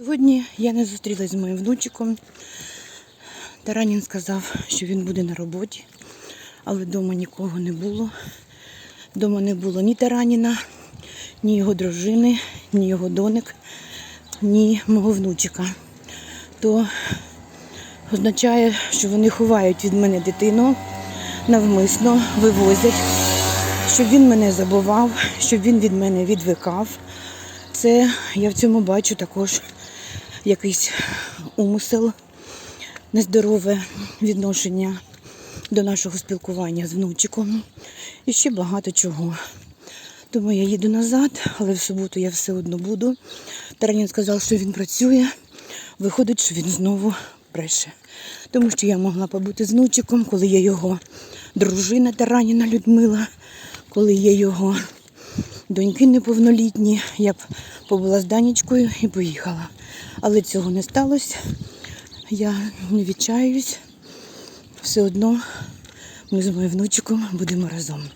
Сьогодні я не зустрілася з моїм внучиком. Таранін сказав, що він буде на роботі, але вдома нікого не було. Дома не було ні Тараніна, ні його дружини, ні його доник, ні мого внучика. То означає, що вони ховають від мене дитину, навмисно вивозять, щоб він мене забував, щоб він від мене відвикав. Це я в цьому бачу також якийсь умисел, нездорове відношення до нашого спілкування з внучиком і ще багато чого. Тому я їду назад, але в суботу я все одно буду. Таранін сказав, що він працює. Виходить, що він знову бреше. Тому що я могла побути з внучиком, коли є його дружина Тараніна Людмила, коли є його доньки неповнолітні. Я б побула з Данічкою і поїхала. Але цього не сталося. Я не відчаюсь. Все одно ми з моїм внучиком будемо разом.